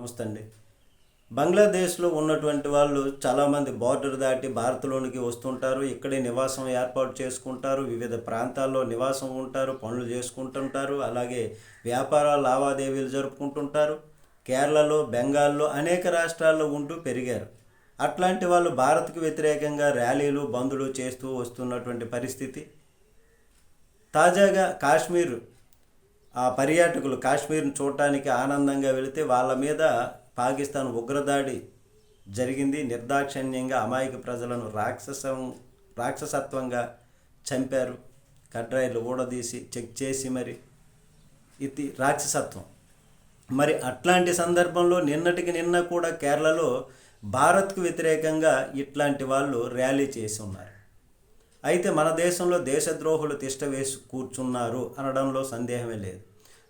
నమస్తే అండి బంగ్లాదేశ్లో ఉన్నటువంటి వాళ్ళు చాలామంది బార్డర్ దాటి భారత్లోనికి వస్తుంటారు ఇక్కడే నివాసం ఏర్పాటు చేసుకుంటారు వివిధ ప్రాంతాల్లో నివాసం ఉంటారు పనులు చేసుకుంటుంటారు అలాగే వ్యాపార లావాదేవీలు జరుపుకుంటుంటారు. కేరళలో బెంగాల్లో అనేక రాష్ట్రాల్లో ఉంటూ పెరిగారు. అట్లాంటి వాళ్ళు భారత్కు వ్యతిరేకంగా ర్యాలీలు బందులు చేస్తూ వస్తున్నటువంటి పరిస్థితి. తాజాగా కాశ్మీర్ ఆ పర్యాటకులు కాశ్మీర్ని చూడటానికి ఆనందంగా వెళితే వాళ్ళ మీద పాకిస్తాన్ ఉగ్రదాడి జరిగింది. నిర్దాక్షిణ్యంగా అమాయక ప్రజలను రాక్షసం రాక్షసత్వంగా చంపారు. కట్రాయిలు ఊడదీసి చెక్ చేసి మరి ఇది రాక్షసత్వం. మరి అట్లాంటి సందర్భంలో నిన్నటికి నిన్న కూడా కేరళలో భారత్కు వ్యతిరేకంగా ఇట్లాంటి వాళ్ళు ర్యాలీ చేసి ఉన్నారు. అయితే మన దేశంలో దేశద్రోహులు తిష్టవేసి కూర్చున్నారు అనడంలో సందేహమే లేదు.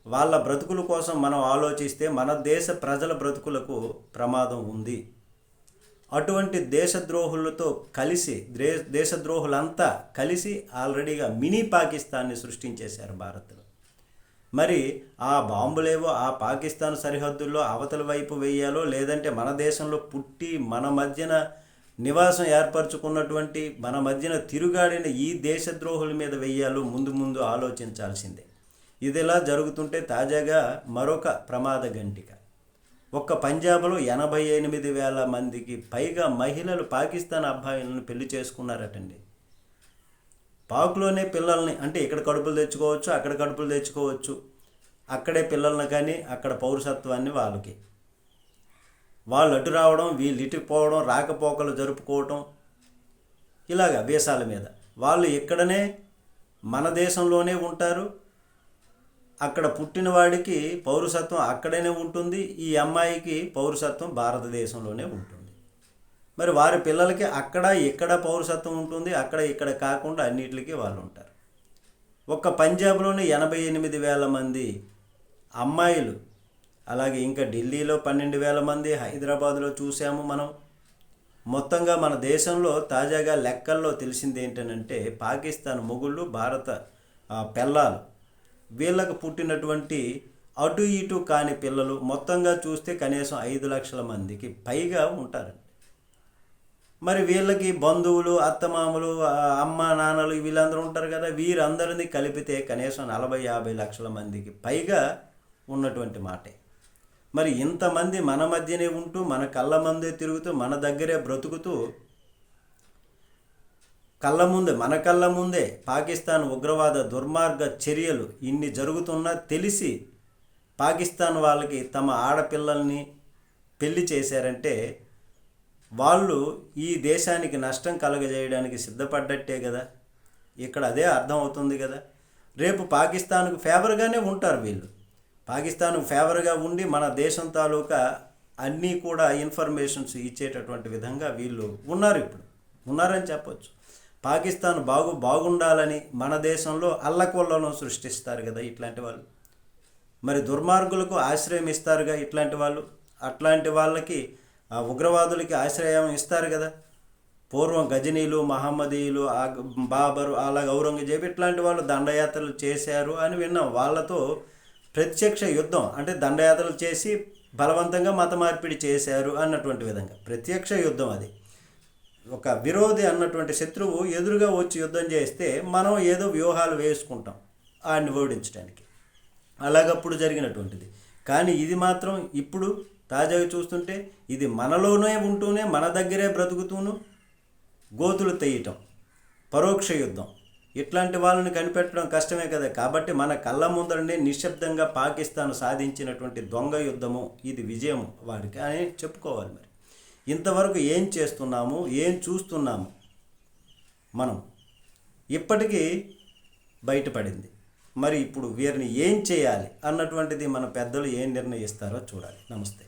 వాళ్ళ బ్రతుకుల కోసం మనం ఆలోచిస్తే మన దేశ ప్రజల బ్రతుకులకు ప్రమాదం ఉంది. అటువంటి దేశద్రోహులతో కలిసి దే దేశద్రోహులంతా కలిసి ఆల్రెడీగా మినీ పాకిస్తాన్ని సృష్టించేశారు భారత్లో. మరి ఆ బాంబులేవో ఆ పాకిస్తాన్ సరిహద్దుల్లో అవతల వైపు వేయాలో లేదంటే మన దేశంలో పుట్టి మన మధ్యన నివాసం ఏర్పరచుకున్నటువంటి మన మధ్యన తిరుగాడిన ఈ దేశద్రోహుల మీద వెయ్యాలో ముందు ముందు ఆలోచించాల్సిందే. ఇదిలా జరుగుతుంటే తాజాగా మరొక ప్రమాద గంటిక. ఒక్క పంజాబ్లో ఎనభై ఎనిమిది వేల మందికి పైగా మహిళలు పాకిస్తాన్ అబ్బాయిలను పెళ్ళి చేసుకున్నారటండి. పాకులోనే పిల్లల్ని అంటే ఇక్కడ కడుపులు తెచ్చుకోవచ్చు అక్కడ కడుపులు తెచ్చుకోవచ్చు. అక్కడే పిల్లల్ని కానీ అక్కడ పౌరసత్వాన్ని వాళ్ళకి. వాళ్ళు అటు రావడం వీళ్ళు ఇటు పోవడం రాకపోకలు జరుపుకోవటం ఇలాగ వేషాల మీద. వాళ్ళు ఇక్కడనే మన దేశంలోనే ఉంటారు. అక్కడ పుట్టిన వాడికి పౌరసత్వం అక్కడనే ఉంటుంది. ఈ అమ్మాయికి పౌరసత్వం భారతదేశంలోనే ఉంటుంది. మరి వారి పిల్లలకి అక్కడ ఇక్కడ పౌరసత్వం ఉంటుంది. అక్కడ ఇక్కడ కాకుండా అన్నిటికీ వాళ్ళు ఉంటారు. ఒక్క పంజాబ్లోనే ఎనభై ఎనిమిది వేల మంది అమ్మాయిలు అలాగే ఇంకా ఢిల్లీలో పన్నెండు వేల మంది హైదరాబాద్లో చూసాము మనం. మొత్తంగా మన దేశంలో తాజాగా లెక్కల్లో తెలిసింది ఏంటంటే పాకిస్తాన్ మొగుళ్ళు భారత పెళ్ళాలు. వీళ్ళకు పుట్టినటువంటి అటు ఇటు కాని పిల్లలు మొత్తంగా చూస్తే కనీసం ఐదు లక్షల మందికి పైగా ఉంటారండి. మరి వీళ్ళకి బంధువులు అత్తమామలు అమ్మ నాన్నలు వీళ్ళందరూ ఉంటారు కదా వీరందరినీ కలిపితే కనీసం నలభై యాభై లక్షల మందికి పైగా ఉన్నటువంటి మాటే. మరి ఇంతమంది మన మధ్యనే ఉంటూ మన కళ్ళ ముందే తిరుగుతూ మన దగ్గరే బ్రతుకుతూ కళ్ళ ముందే మన కళ్ళ ముందే పాకిస్తాన్ ఉగ్రవాద దుర్మార్గ చర్యలు ఇన్ని జరుగుతున్నా తెలిసి పాకిస్తాన్ వాళ్ళకి తమ ఆడపిల్లల్ని పెళ్ళి చేశారంటే వాళ్ళు ఈ దేశానికి నష్టం కలగజేయడానికి సిద్ధపడ్డట్టే కదా. ఇక్కడ అదే అర్థం అవుతుంది కదా. రేపు పాకిస్తాన్కు ఫేవర్గానే ఉంటారు వీళ్ళు. పాకిస్తాన్ ఫేవర్గా ఉండి మన దేశం తాలూకా అన్నీ కూడా ఇన్ఫర్మేషన్స్ ఇచ్చేటటువంటి విధంగా వీళ్ళు ఉన్నారు ఇప్పుడు. ఉన్నారని చెప్పొచ్చు. పాకిస్తాన్ బాగు బాగుండాలని మన దేశంలో అల్లకొల్లను సృష్టిస్తారు కదా ఇట్లాంటి వాళ్ళు. మరి దుర్మార్గులకు ఆశ్రయం ఇస్తారుగా ఇట్లాంటి వాళ్ళు? అట్లాంటి వాళ్ళకి ఆ ఉగ్రవాదులకి ఆశ్రయం ఇస్తారు కదా? పూర్వం గజనీలు మహమ్మదీయులు ఆ బాబరు అలాగే ఔరంగజేబు ఇట్లాంటి వాళ్ళు దండయాత్రలు చేశారు అని విన్నాం. వాళ్ళతో ప్రత్యక్ష యుద్ధం అంటే దండయాత్రలు చేసి బలవంతంగా మత మార్పిడి చేశారు అన్నటువంటి విధంగా. ప్రత్యక్ష యుద్ధం అది. ఒక విరోధి అన్నటువంటి శత్రువు ఎదురుగా వచ్చి యుద్ధం చేస్తే మనం ఏదో వ్యూహాలు వేసుకుంటాం ఆయన్ని ఓడించడానికి అలాగప్పుడు జరిగినటువంటిది. కానీ ఇది మాత్రం ఇప్పుడు తాజాగా చూస్తుంటే ఇది మనలోనే ఉంటూనే మన దగ్గరే బ్రతుకుతూను గోతులు తెయ్యటం. పరోక్ష యుద్ధం. ఇట్లాంటి వాళ్ళని కనిపెట్టడం కష్టమే కదా. కాబట్టి మన కళ్ళ ముందరనే నిశ్శబ్దంగా పాకిస్తాన్ సాధించినటువంటి దొంగ యుద్ధము ఇది విజయం వాడికి అని చెప్పుకోవాలి మరి. ఇంతవరకు ఏం చేస్తున్నాము ఏం చూస్తున్నాము? మనం ఇప్పటికీ బయటపడింది. మరి ఇప్పుడు వీరిని ఏం చేయాలి అన్నటువంటిది మన పెద్దలు ఏం నిర్ణయిస్తారో చూడాలి. నమస్తే.